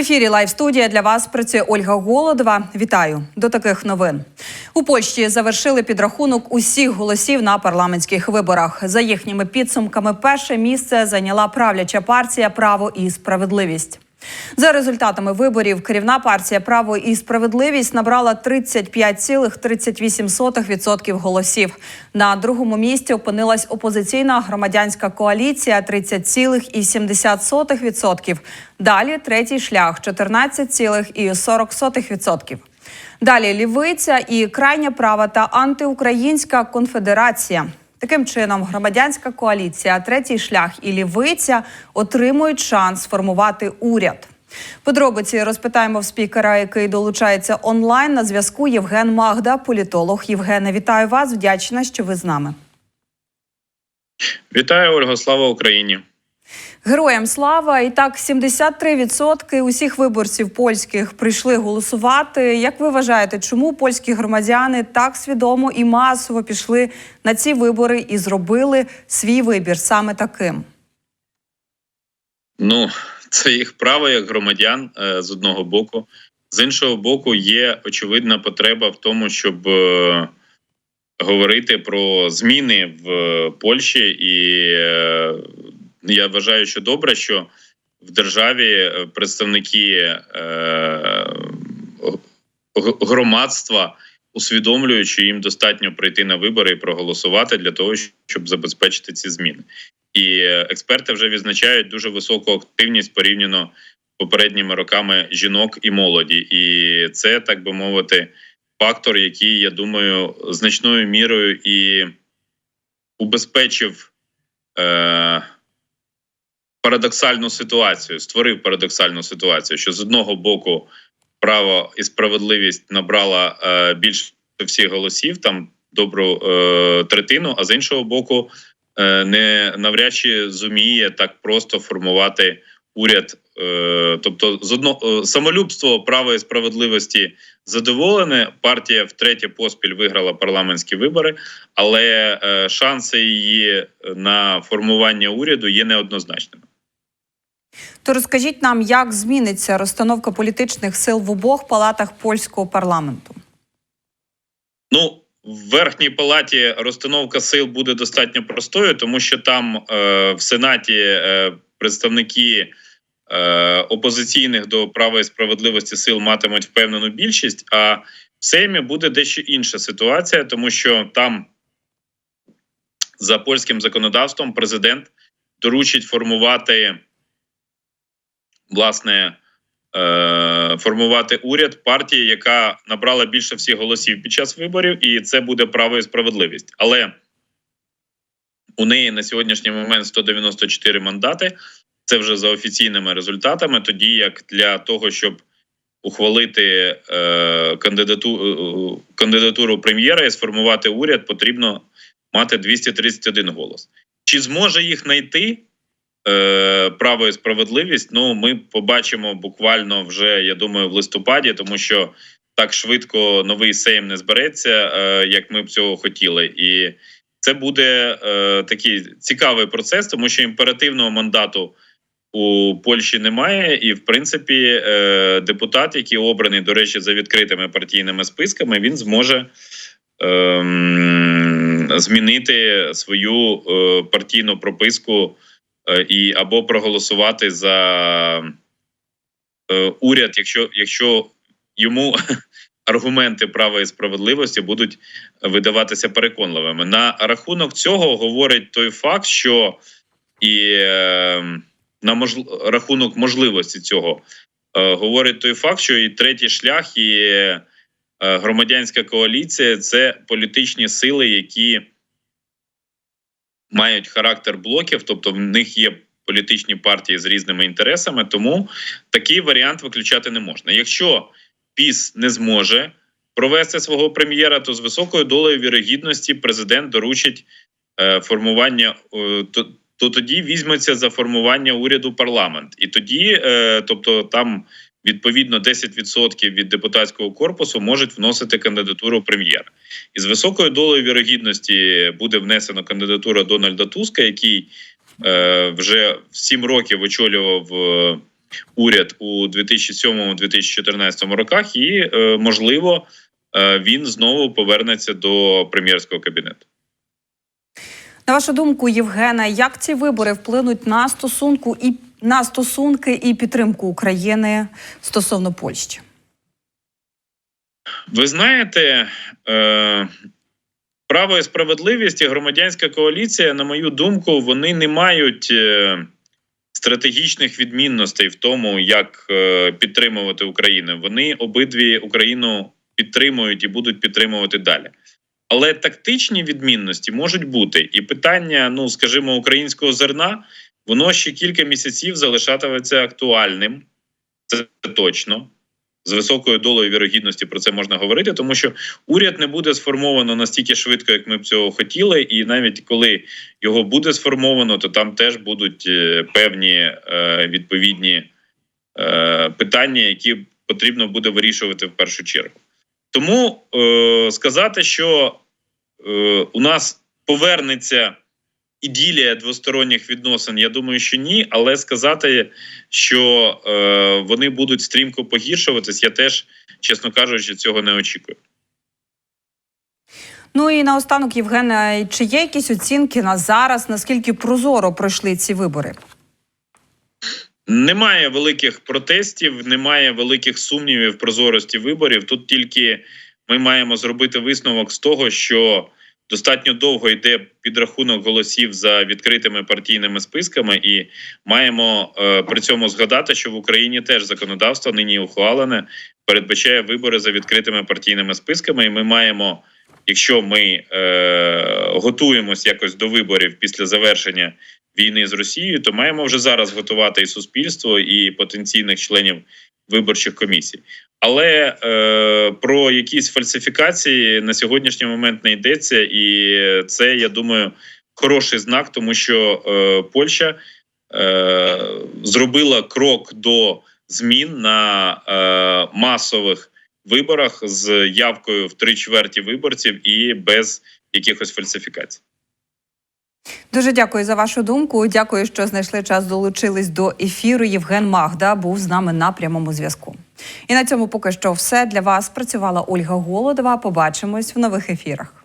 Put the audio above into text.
ефірі Лайв студія для вас працює Ольга Голодова. Вітаю до таких новин. У Польщі завершили підрахунок усіх голосів на парламентських виборах. За їхніми підсумками, перше місце зайняла правляча партія Право і справедливість. За результатами виборів керівна партія Право і справедливість набрала 35,38% голосів. На другому місці опинилась опозиційна громадянська коаліція 30,70%. Далі третій шлях 14,40%. Далі лівиця і крайня права та антиукраїнська конфедерація. Таким чином, громадянська коаліція, третій шлях і лівиця отримують шанс формувати уряд. Подробиці розпитаємо в спікера, який долучається онлайн на зв'язку. Євген Магда, політолог. Євгене, вітаю вас. Вдячна, що ви з нами. Вітаю, Ольга, слава Україні. Героям слава і так 73% усіх виборців польських прийшли голосувати. Як ви вважаєте, чому польські громадяни так свідомо і масово пішли на ці вибори і зробили свій вибір саме таким? Ну, це їх право як громадян е, з одного боку. З іншого боку, є очевидна потреба в тому, щоб е, говорити про зміни в е, Польщі, і я вважаю, що добре, що в державі е, представники е, громадства усвідомлюють, що їм достатньо прийти на вибори і проголосувати для того, щоб забезпечити ці зміни. І експерти вже відзначають дуже високу активність порівняно з попередніми роками жінок і молоді. І це, так би мовити, фактор, який, я думаю, значною мірою і убезпечив е, парадоксальну ситуацію, створив парадоксальну ситуацію, що з одного боку право і справедливість набрала е, більше всіх голосів, там добру е, третину, а з іншого боку, е, не навряд чи зуміє так просто формувати уряд. Е, тобто, з одного самолюбство права і справедливості задоволене. Партія втретє поспіль виграла парламентські вибори, але е, шанси її на формування уряду є неоднозначними. То розкажіть нам, як зміниться розстановка політичних сил в обох палатах польського парламенту? Ну, в верхній палаті розстановка сил буде достатньо простою, тому що там е, в Сенаті е, представники е, опозиційних до права і справедливості сил матимуть впевнену більшість. А в Сеймі буде дещо інша ситуація, тому що там за польським законодавством президент доручить формувати власне. е, Формувати уряд партії, яка набрала більше всіх голосів під час виборів, і це буде право і справедливість. Але у неї на сьогоднішній момент 194 мандати. Це вже за офіційними результатами. Тоді як для того, щоб ухвалити е, кандидату, е, кандидатуру прем'єра і сформувати уряд, потрібно мати 231 голос. Чи зможе їх знайти? Е, право і справедливість. Ну, ми побачимо буквально вже, я думаю, в листопаді, тому що так швидко новий сейм не збереться, е, як ми б цього хотіли, і це буде е, такий цікавий процес, тому що імперативного мандату. У Польщі немає, і в принципі депутат, який обраний, до речі, за відкритими партійними списками, він зможе ем, змінити свою партійну прописку і або проголосувати за е, уряд, якщо, якщо йому аргументи права і справедливості будуть видаватися переконливими. На рахунок цього говорить той факт, що і е, на мож... рахунок можливості цього е, говорить той факт, що і третій шлях, і е, громадянська коаліція це політичні сили, які мають характер блоків, тобто в них є політичні партії з різними інтересами. Тому такий варіант виключати не можна. Якщо ПІС не зможе провести свого прем'єра, то з високою долею вірогідності президент доручить е, формування. То, то тоді візьметься за формування уряду парламент, і тоді, е, тобто, там відповідно 10% від депутатського корпусу можуть вносити кандидатуру прем'єра. І з високою долею вірогідності буде внесена кандидатура Дональда Туска, який е, вже 7 років очолював е, уряд у 2007-2014 роках, і е, можливо е, він знову повернеться до прем'єрського кабінету. На вашу думку, Євгена, як ці вибори вплинуть на стосунку і на стосунки і підтримку України стосовно Польщі? Ви знаєте, е, право і справедливість і громадянська коаліція, на мою думку, вони не мають е, стратегічних відмінностей в тому, як е, підтримувати Україну. Вони обидві Україну підтримують і будуть підтримувати далі. Але тактичні відмінності можуть бути, і питання, ну скажімо, українського зерна, воно ще кілька місяців залишатиметься актуальним. Це точно з високою долею вірогідності про це можна говорити, тому що уряд не буде сформовано настільки швидко, як ми б цього хотіли, і навіть коли його буде сформовано, то там теж будуть е, певні е, відповідні е, питання, які потрібно буде вирішувати в першу чергу. Тому сказати, що у нас повернеться іділія двосторонніх відносин, я думаю, що ні, але сказати, що е, вони будуть стрімко погіршуватись, я теж, чесно кажучи, цього не очікую. Ну і наостанок, Євгена, чи є якісь оцінки на зараз, наскільки прозоро пройшли ці вибори? Немає великих протестів, немає великих сумнівів прозорості виборів. Тут тільки ми маємо зробити висновок з того, що достатньо довго йде підрахунок голосів за відкритими партійними списками, і маємо е, при цьому згадати, що в Україні теж законодавство нині ухвалене, передбачає вибори за відкритими партійними списками, і ми маємо. Якщо ми е, готуємось якось до виборів після завершення війни з Росією, то маємо вже зараз готувати і суспільство, і потенційних членів виборчих комісій. Але е, про якісь фальсифікації на сьогоднішній момент не йдеться, і це я думаю хороший знак, тому що е, Польща е, зробила крок до змін на е, масових виборах з явкою в три чверті виборців і без якихось фальсифікацій. Дуже дякую за вашу думку. Дякую, що знайшли час, долучились до ефіру. Євген Магда був з нами на прямому зв'язку. І на цьому поки що все для вас працювала Ольга Голодова. Побачимось в нових ефірах.